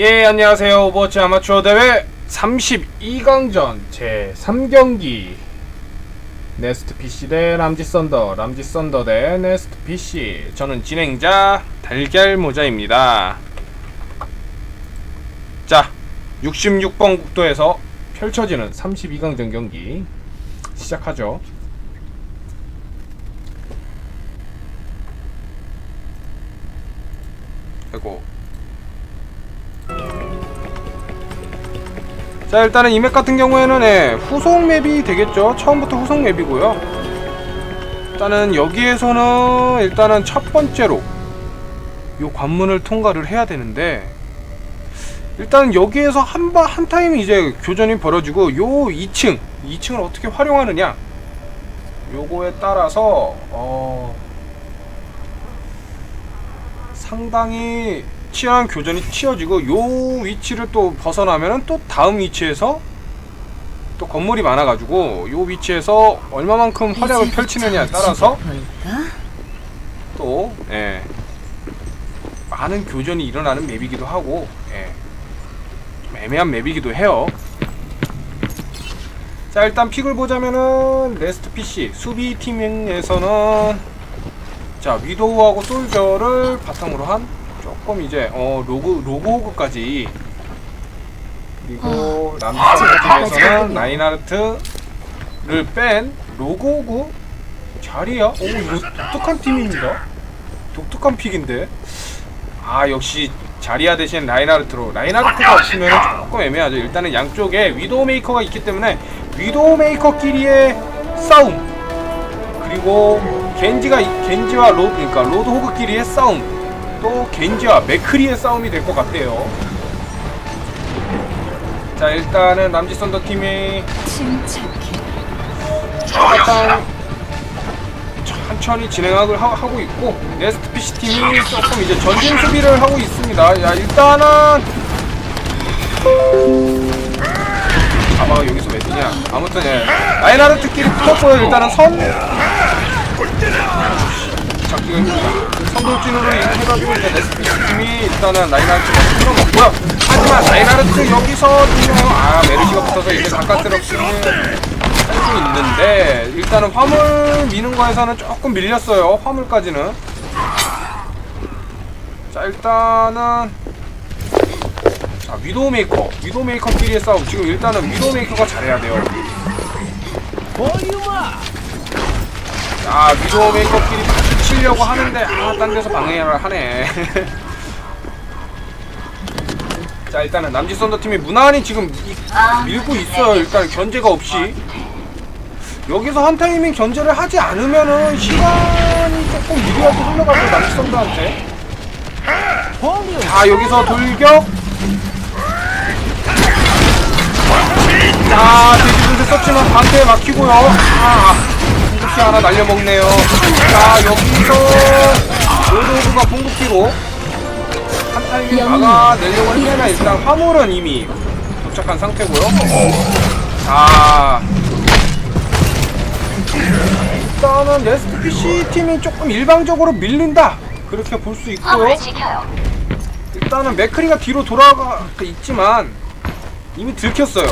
예 안녕하세요. 오버워치 아마추어 대회 32강전 제 3경기. 네스트 PC 대 람지 썬더 람지 썬더 대 네스트 PC 저는 진행자 달걀 모자입니다. 자 66번 국도에서 펼쳐지는 32강전 경기 시작하죠. 아이고 자 일단은 이 맵 같은 경우에는 예, 후속 맵이 되겠죠. 처음부터 후속 맵이고요. 일단은 여기에서는 일단은 첫 번째로 요 관문을 통과를 해야 되는데 일단 여기에서 한, 바, 한 타임 이제 교전이 벌어지고 요 2층 2층을 어떻게 활용하느냐? 요거에 따라서 어 상당히 치열한 교전이 치어지고 요 위치를 또 벗어나면은 또 다음 위치에서 또 건물이 많아가지고 요 위치에서 얼마만큼 활약을 펼치느냐에 따라서? 또 예, 많은 교전이 일어나는 맵이기도 하고 예, 좀 애매한 맵이기도 해요. 자 일단 픽을 보자면은 레스트 PC 수비 팀에서는 자 위도우하고 솔저를 바탕으로 한 조금 이제 어 로그 로그 호그까지 그리고 남자 팀에서는 라인하르트를 뺀 로그 호그 자리야? 오 이거 독특한 팀입니다. 독특한 픽인데. 아 역시 자리야 대신 라인하르트로 라인하르트가 없으면 조금 애매하죠. 일단은 양쪽에 위도우 메이커가 있기 때문에 위도우 메이커끼리의 싸움 그리고 겐지가 겐지와 로 그러니까 로드 호그끼리의 싸움 또 겐지와 맥크리의 싸움이 될 것 같아요. 자 일단은 남지 썬더 팀이. 일단 천천히 진행하고 하- 하고 있고 네스트 PC 팀이 조금 이제 전진 수비를 하고 있습니다. 야 일단은 아마 여기서 왜 뜨냐? 아무튼 예 라인하르트끼리 붙었고요. 일단은 선 잡기가 힘듭니다. 선돌진으로 해가지고 이제 네스트 PC 팀이 일단은 라인하르트가 풀어먹고요. 하지만 라인하르트 여기서 지금 아 메르시가 붙어서 이제 가까스럽게 할수 있는데 일단은 화물 미는 거에서는 조금 밀렸어요 화물까지는. 자 일단은 자 위도우 메이커 위도우 메이커끼리의 싸움. 지금 일단은 위도우 메이커가 잘해야 돼요. 자 위도우 메이커끼리 치려고 하는데 아딴 데서 방해를 하네. 자 일단은 남지 썬더 팀이 무난히 지금 이- 밀고 있어요 일단 견제가 없이. 여기서 한 타이밍 견제를 하지 않으면은 시간이 조금 유리하게 흘러가고 남지 썬더한테. 자 여기서 돌격. 자 돼지분들 썼지만 반대에 막히고요. 아 궁극기 하나 날려먹네요. 자 여기서 로드오브가 궁극기로 한 타이밍 막아내려고 했으나 일단 화물은 이미 도착한 상태고요. 자. 일단은 레스트 PC 팀이 조금 일방적으로 밀린다. 그렇게 볼 수 있고요. 일단은 맥크리가 뒤로 돌아가 있지만 이미 들켰어요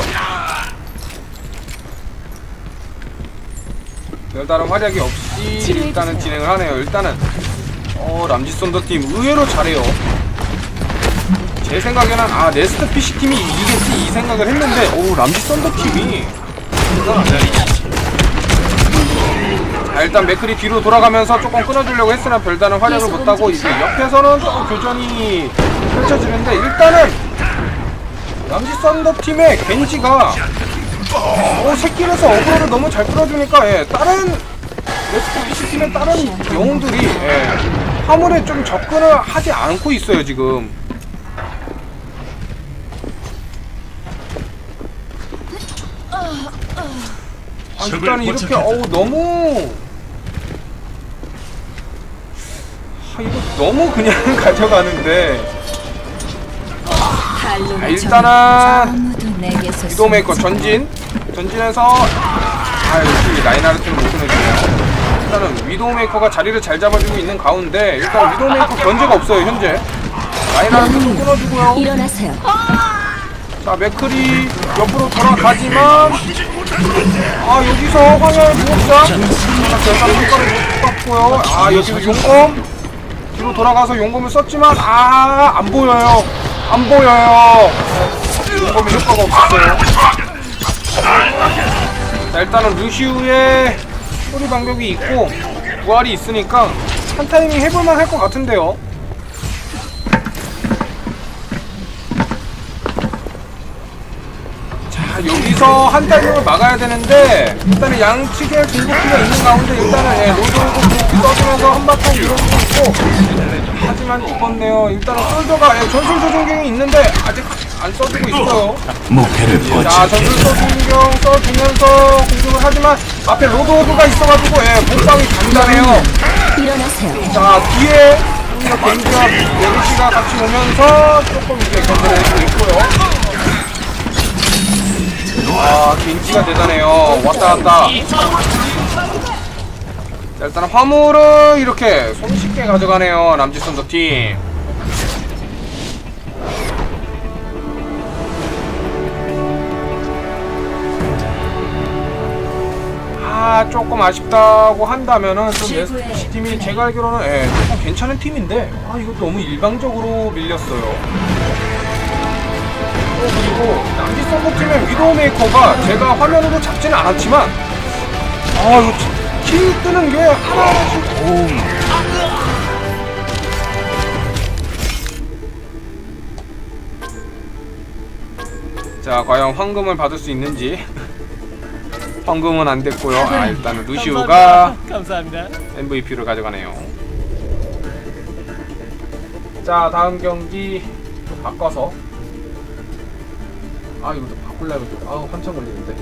별다른 활약이 없이 일단은 진행을 하네요. 일단은 어 람지 썬더 팀 의외로 잘해요. 제 생각에는 아 네스트 PC 팀이 이기겠지 이 생각을 했는데 오 람지 썬더 팀이 자, 일단 맥클이 뒤로 돌아가면서 조금 끊어주려고 했으나 별다른 활약을 못하고 이제 옆에서는 조금 교전이 펼쳐지는데 일단은 람지 썬더 팀의 겐지가 어 새끼라서 어그로를 너무 잘 끌어주니까 예, 다른 레스트 PC 팀의 다른 영웅들이 예, 화물에 좀 접근을 하지 않고 있어요 지금. 아, 일단 이렇게 어우 너무. 아, 이거 너무 그냥 가져가는데. 아, 일단은 내게서 위도메이커 숨지 전진 전진해서 아 역시 라인하르트는 못 끊어주네요. 일단은 위도메이커가 자리를 잘 잡아주고 있는 가운데 일단 위도메이커 견제가 없어요 현재. 라인하르트도 끊어주고요. 일어나세요. 자 맥클이 옆으로 돌아가지만 아 여기서 화면을 무겁자 자 결산 효과를 못 봤고요. 아 여기서 용검. 뒤로 돌아가서 용검을 썼지만 아 안 보여요. 안 보여요 용검이 효과가 없었어요 자 일단은 루시우의 소리 방벽이 있고 부활이 있으니까 한 타이밍 해볼만 할 것 같은데요. 자 여기서 한 타이밍을 막아야 되는데 일단은 양측에 공격기가 있는 가운데 일단은 예, 로드오고 써주면서 한바탕 밀어주고 있고 하지만 죽었네요. 일단은 솔저가 예, 전술 조종경이 있는데 아직 안 써주고 있어요 목표를 자 전술 조종경 써주면서 공격을 하지만 앞에 로드오그가 있어가지고 예, 몸빵이 단단해요. 일어나세요. 자 뒤에 오히려 겐지와 메르시가 같이 오면서 조금 이제 견제를 해주고 있고요. 아 겐지가 대단해요. 왔다 갔다. 자 일단 화물을 이렇게 손쉽게 가져가네요 남지 선더 팀 아 조금 아쉽다고 한다면은 좀 SPC 팀이 제가 알기로는 예, 조금 괜찮은 팀인데 아 이거 너무 일방적으로 밀렸어요. 어, 그리고 남지 서브팀의 위도우메이커가 제가 화면으로 잡지는 않았지만 아 이거 키- 킬 뜨는 게 하나씩 오. 자 과연 황금을 받을 수 있는지 황금은 안 됐고요. 아 일단은 루시우가 감사합니다. MVP를 가져가네요. 자 다음 경기 또 바꿔서 아 이거 또 바꾸려면 또 아우 한참 걸리는데.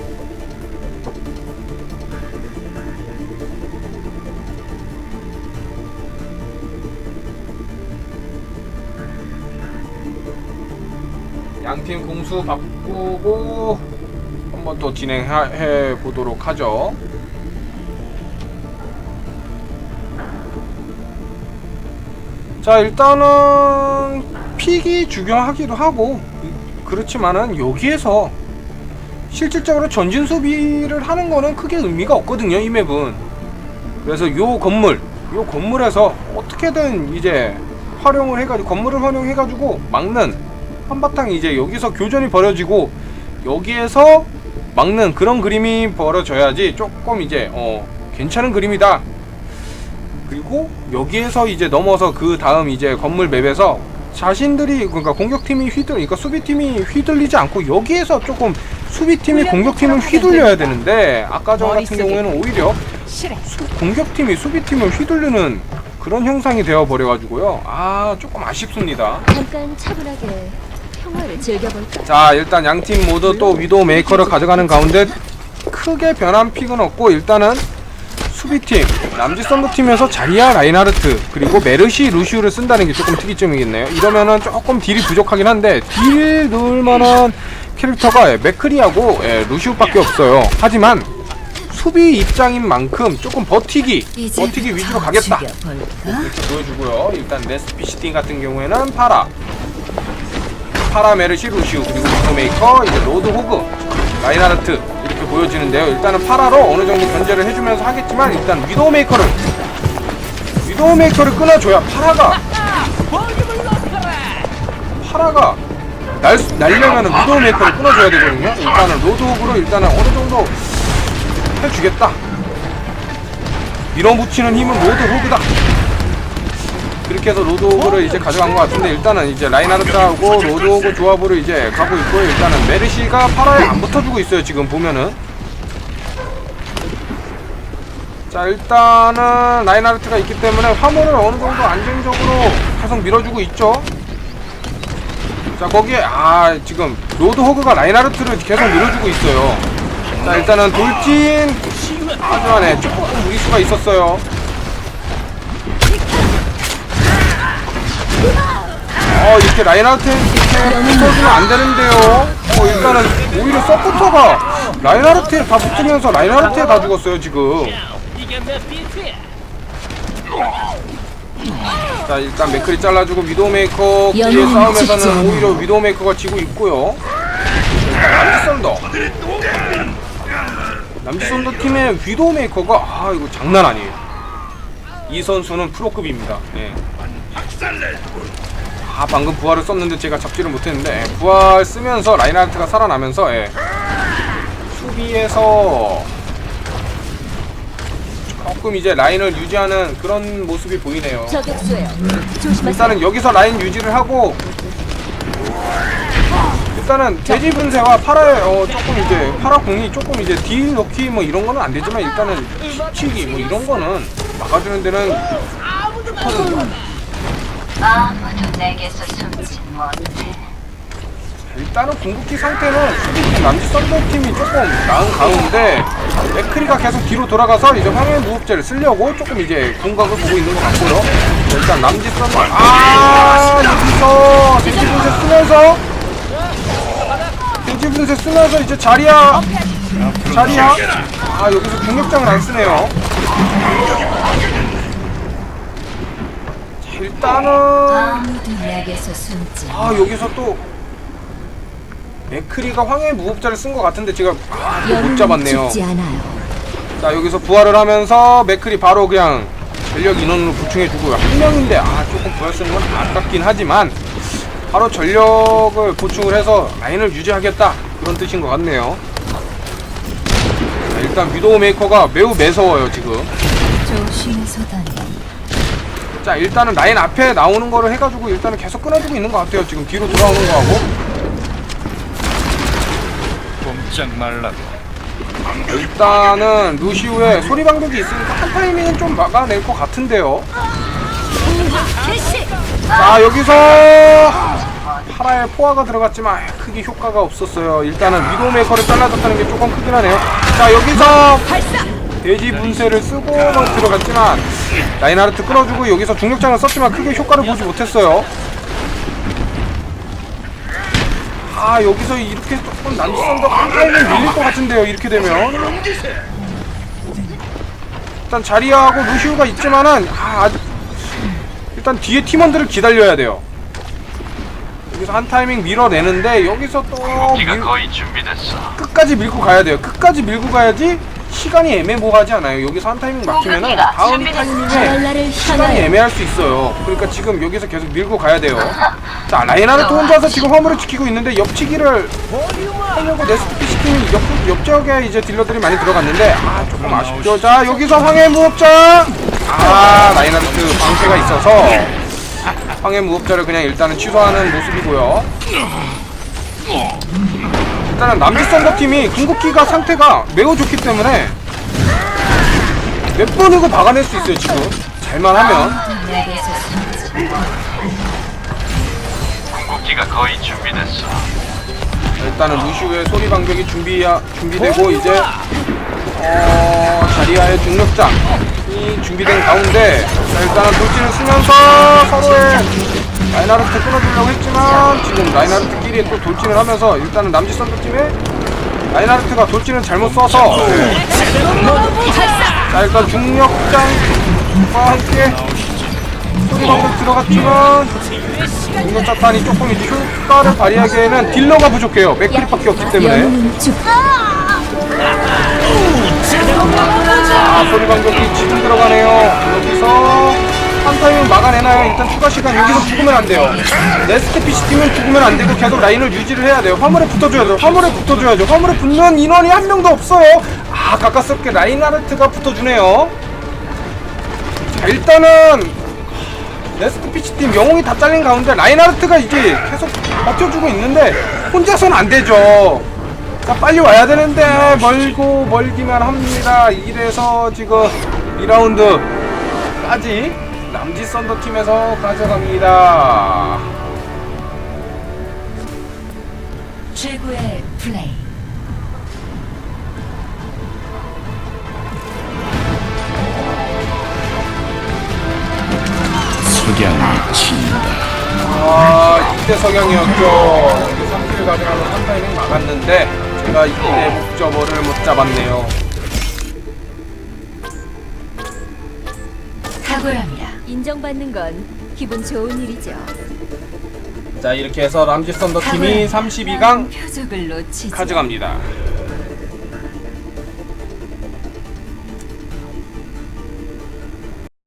양팀 공수 바꾸고 한번 또 진행해 보도록 하죠. 자 일단은 픽이 중요하기도 하고 그렇지만은 여기에서 실질적으로 전진 수비를 하는 거는 크게 의미가 없거든요 이 맵은 그래서 요 건물 요 건물에서 어떻게든 이제 활용을 해가지고 건물을 활용해가지고 막는 한바탕 이제 여기서 교전이 벌어지고 여기에서 막는 그런 그림이 벌어져야지 조금 이제 어 괜찮은 그림이다. 그리고 여기에서 이제 넘어서 그 다음 이제 건물 맵에서 자신들이 그러니까 공격팀이 휘둘 그러니까 수비팀이 휘둘리지 않고 여기에서 조금 수비팀이 공격팀을 휘둘려야 되는데 아까 전 같은 경우에는 오히려 수, 공격팀이 수비팀을 휘둘르는 그런 형상이 되어 버려 가지고요. 아, 조금 아쉽습니다. 잠깐 차분하게 평화를 즐겨볼까? 자 일단 양팀 모두 또 위도우 메이커를 가져가는 가운데 크게 변한 픽은 없고 일단은 수비팀 남지 썬더팀에서 자리아 라인하르트 그리고 메르시 루시우를 쓴다는 게 조금 특이점이겠네요 이러면은 조금 딜이 부족하긴 한데 딜 넣을 만한 캐릭터가 예, 맥크리하고 예, 루시우밖에 없어요 하지만 수비 입장인 만큼 조금 버티기 버티기 위주로 가겠다? 이렇게 보여주고요. 일단 레스피시팅 같은 경우에는 파라, 파라 메르시 루시우 그리고 위도메이커 이제 로드 호그, 라인하르트 이렇게 보여지는데요. 일단은 파라로 어느 정도 견제를 해주면서 하겠지만 일단 위도메이커를 위도메이커를 끊어줘야 파라가 파라가 날 날려면은 위도메이커를 끊어줘야 되거든요. 일단은 로드 호그로 일단은 어느 정도 해주겠다. 밀어붙이는 힘은 로드 호그다. 그렇게 해서 로드오그를 이제 가져간 것 같은데 일단은 이제 라인하르트하고 로드오그 조합으로 이제 가고 있고요. 일단은 메르시가 파라에 안 붙어주고 있어요. 지금 보면은. 자 일단은 라인하르트가 있기 때문에 화물을 어느 정도 안정적으로 계속 밀어주고 있죠. 자 거기에 아 지금 로드 호그가 라인하르트를 계속 밀어주고 있어요. 자 일단은 돌진 하지만 네, 조금 무리수가 있었어요. 이렇게 라인하르트 이렇게 붙어주면 안 되는데요. 어 일단은 오히려 서포터가 라인하르트에 다 붙으면서 라인하르트에 다 죽었어요 지금. 자 일단 맥크리 잘라주고 위도우메이커 뒤에 싸움에서는. 오히려 위도우메이커가 지고 있고요 남지선더 남지선더 팀의 위도우메이커가 아 이거 장난 아니에요 이 선수는 프로급입니다 예. 아 방금 부활을 썼는데 제가 잡지를 못했는데 예, 부활 쓰면서 라인하르트가 살아나면서 예. 수비에서 조금 이제 라인을 유지하는 그런 모습이 보이네요 저격수예요. 조심하세요. 일단은 여기서 라인 유지를 하고 일단은 돼지 분쇄와 파라의 어 조금 이제 파라 공이 조금 이제 딜 넣기 뭐 이런 거는 안 되지만 일단은 치기 뭐 이런 거는 막아주는 데는 아무도 내게서 숨지 못해. 일단은 궁극기 상태는 수비팀 남지 썬더팀이 조금 나은 가운데 맥크리가 계속 뒤로 돌아가서 이제 황해 무흡제를 쓰려고 조금 이제 공각을 보고 있는 것 같고요. 일단 남지 썬더 아 여기서 돼지 분쇄 쓰면서 돼지 분쇄 쓰면서 이제 자리야 자리야 아 여기서 중력장을 안 쓰네요. 자, 일단은 아무도 내게서 숨지. 아 여기서 또 맥크리가 황해 무법자를 쓴 것 같은데 제가 아, 못 연인은 잡았네요. 죽지 않아요. 자 여기서 부활을 하면서 맥크리 바로 그냥 전력 인원으로 보충해주고요. 한 명인데 아 조금 부활 쓰는 건 아깝긴 하지만 바로 전력을 보충을 해서 라인을 유지하겠다 그런 뜻인 것 같네요. 자, 일단 위도우 메이커가 매우 매서워요 지금. 조심해서 다니. 자 일단은 라인 앞에 나오는 거를 해가지고 일단은 계속 끊어주고 있는 것 같아요. 지금 뒤로 돌아오는 거하고. 꼼짝 말라고. 일단은 루시우의 소리 방벽이 있으니까 한 타이밍은 좀 막아낼 것 같은데요. 자 여기서 파라의 포화가 들어갔지만 크게 효과가 없었어요. 일단은 위도메이커를 잘라줬다는 게 조금 크긴 하네요. 자 여기서 돼지 분쇄를 쓰고 막 들어갔지만 라인하르트 끌어주고 여기서 중력장을 썼지만 크게 효과를 보지 못했어요. 아 여기서 이렇게 조금 한 타이밍 밀릴 것 같은데요. 이렇게 되면 일단 자리하고 루시우가 있지만은 아, 아직 일단 뒤에 팀원들을 기다려야 돼요. 여기서 한 타이밍 밀어내는데 여기서 또 밀. 끝까지 밀고 가야 돼요. 끝까지 밀고 가야지 시간이 애매모호하지 않아요. 여기서 한 타이밍 막히면은 다음 타이밍에 시간이 애매할 수 있어요. 그러니까 지금 여기서 계속 밀고 가야 돼요. 자, 라인하르트 혼자서 지금 화물을 지키고 있는데 옆치기를 하려고 네스피피 시키는 옆, 옆 지역에 이제 딜러들이 많이 들어갔는데 아, 조금 아쉽죠. 자, 여기서 황해 무업자! 아, 라인하르트 방패가 있어서 황해 무업자를 그냥 일단은 취소하는 모습이고요. 일단은 남미 썬더 팀이 궁극기가 상태가 매우 좋기 때문에 몇 번이고 막아낼 수 있어요 지금 잘만 하면 내게서 숨지 못해. 기가 거의 준비됐어. 일단은 루시우의 소리 방벽이 준비 준비되고 이제 어 자리아의 중력장이 준비된 가운데 자 일단은 돌진을 쓰면서 서로의 라인하르트 끊어주려고 했지만 지금 라인하르트끼리 또 돌진을 하면서 일단은 남지 팀의 라인하르트가 돌진을 잘못 써서 네. 자 일단 중력장과 함께 소리 방벽 들어갔지만 중력자탄이 조금 이제 효과를 발휘하기에는 딜러가 부족해요 맥크리밖에 없기 때문에. 아 소리 방벽이 지금 들어가네요 여기서 한 타이밍 막아내나요? 일단 추가 시간 여기서 죽으면 안 돼요 네스트 피시 팀은 죽으면 안 되고 계속 라인을 유지를 해야 돼요 화물에 붙어줘야죠 화물에 붙어줘야죠 화물에 붙는 인원이 한 명도 없어요 아 가깝게 라인하르트가 붙어주네요 자 일단은 네스트 피치 팀 영웅이 다 잘린 가운데 라인하르트가 이제 계속 버텨주고 있는데 혼자서는 안 되죠. 자 빨리 와야 되는데 멀고 멀기만 합니다. 이래서 지금 2라운드까지 남지 썬더 팀에서 가져갑니다. 최고의 플레이. 석양이 친다. 아 이때 석양이었죠. 3킬 가져가면 한 타이밍 막았는데 제가 이때 목저버를 못 잡았네요. 탁월합니다. 인정받는 건 기분 좋은 일이죠. 자 이렇게 해서 람지 썬더 팀이 32강 표적을 놓치지 가져갑니다